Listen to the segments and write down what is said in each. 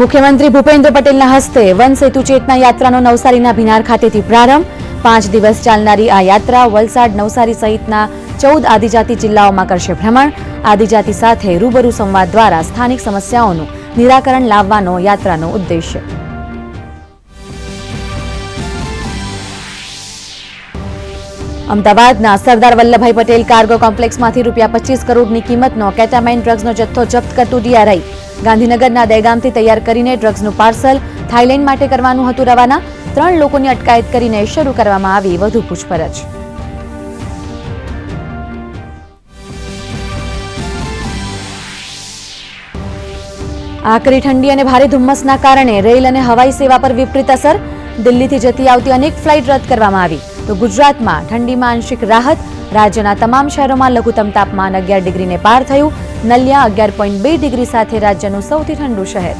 મુખ્યમંત્રી ભૂપેન્દ્ર પટેલના હસ્તે વન ચેતના યાત્રાનો નવસારીના ભીનાર ખાતેથી પ્રારંભ. પાંચ દિવસ ચાલનારી આ યાત્રા વલસાડ નવસારી સહિતના ચૌદ આદિજાતિ જિલ્લાઓમાં કરશે ભ્રમણ. આદિજાતિ સાથે રૂબરૂ સંવાદ દ્વારા સ્થાનિક સમસ્યાઓનું નિરાકરણ લાવવાનો યાત્રાનો ઉદ્દેશ્ય. અમદાવાદના સરદાર વલ્લભભાઈ પટેલ કાર્ગો કોમ્પ્લેક્સમાંથી રૂપિયા પચીસ કરોડની કિંમતનો કેટામાઇન ડ્રગ્સનો જથ્થો જપ્ત કરતું ડીઆરઆઈ. ગાંધીનગરના દહેગામથી તૈયાર કરીને ડ્રગ્સનું પાર્સલ થાઇલેન્ડ માટે કરવાનું હતું રવાના. ત્રણ લોકોની અટકાયત કરીને શરૂ કરવામાં આવી વધુ પૂછપરછ. આકરી ઠંડી અને ભારે ધુમ્મસના કારણે રેલ અને હવાઈ સેવા પર વિપરીત અસર. દિલ્હીથી જતી આવતી અનેક ફ્લાઇટ રદ કરવામાં આવી. તો ગુજરાતમાં ઠંડીમાં આંશિક રાહત. રાજ્યના તમામ શહેરોમાં લઘુત્તમ તાપમાન અગિયાર ડિગ્રીને પાર થયું. નલિયા અગિયાર પોઈન્ટ બે ડિગ્રી સાથે રાજ્યનું સૌથી ઠંડુ શહેર.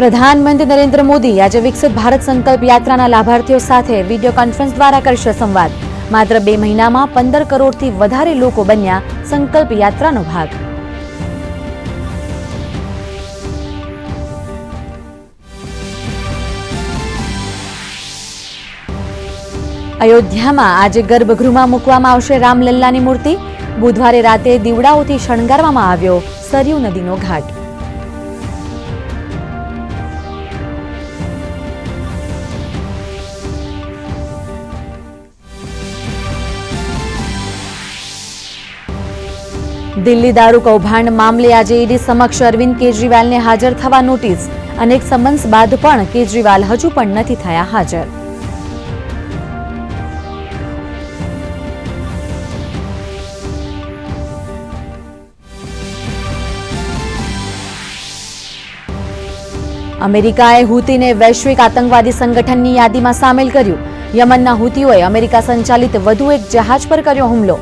પ્રધાનમંત્રી નરેન્દ્ર મોદી આજે વિકસિત ભારત સંકલ્પ યાત્રાના લાભાર્થીઓ સાથે વીડિયો કોન્ફરન્સ દ્વારા કરશે સંવાદ. માત્ર બે મહિનામાં પંદર કરોડથી વધારે લોકો બન્યા સંકલ્પ યાત્રાનો ભાગ. અયોધ્યામાં આજે ગર્ભગૃહમાં મૂકવામાં આવશે રામલલ્લાની મૂર્તિ. બુધવારે રાતે દીવડાઓથી શણગારવામાં આવ્યો સરયુ નદીનો ઘાટ. દિલ્હી દારૂ કૌભાંડ મામલે આજે ઈડી સમક્ષ અરવિંદ કેજરીવાલને હાજર થવા નોટિસ. અનેક સમન્સ બાદ પણ કેજરીવાલ હજુ પણ નથી થયા હાજર. અમેરિકાએ હુતીને વૈશ્વિક આતંકવાદી સંગઠનની યાદીમાં સામેલ કર્યું. યમનના હુતીઓએ અમેરિકા સંચાલિત વધુ એક જહાજ પર કર્યો હુમલો.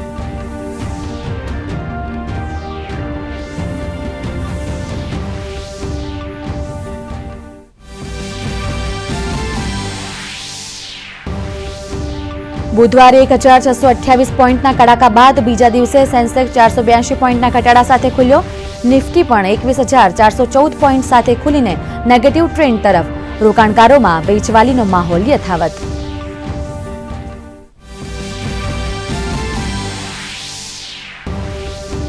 બુધવારે એક હજાર છસો અઠ્યાવીસ પોઈન્ટના કડાકા બાદ બીજા દિવસે સેન્સેક્સ ચારસો બ્યાસી પોઈન્ટના ઘટાડા સાથે ખુલ્યો. નિફ્ટી પણ એકવીસ હજાર ચારસો ચૌદ પોઈન્ટ સાથે ખુલીને નેગેટિવ ટ્રેન્ડ તરફ. રોકાણકારોમાં વેચવાલીનો માહોલ યથાવત.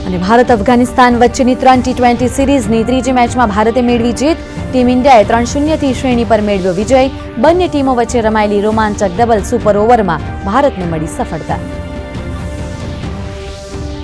અને ભારત અફઘાનિસ્તાન વચ્ચેની ત્રણ ટી ટ્વેન્ટી સિરીઝની ત્રીજી મેચમાં ભારતે મેળવી જીત. ટીમ ઇન્ડિયાએ ત્રણ શૂન્યથી શ્રેણી પર મેળવ્યો વિજય. બંને ટીમો વચ્ચે રમાયેલી રોમાંચક ડબલ સુપર ઓવરમાં ભારતને મળી સફળતા.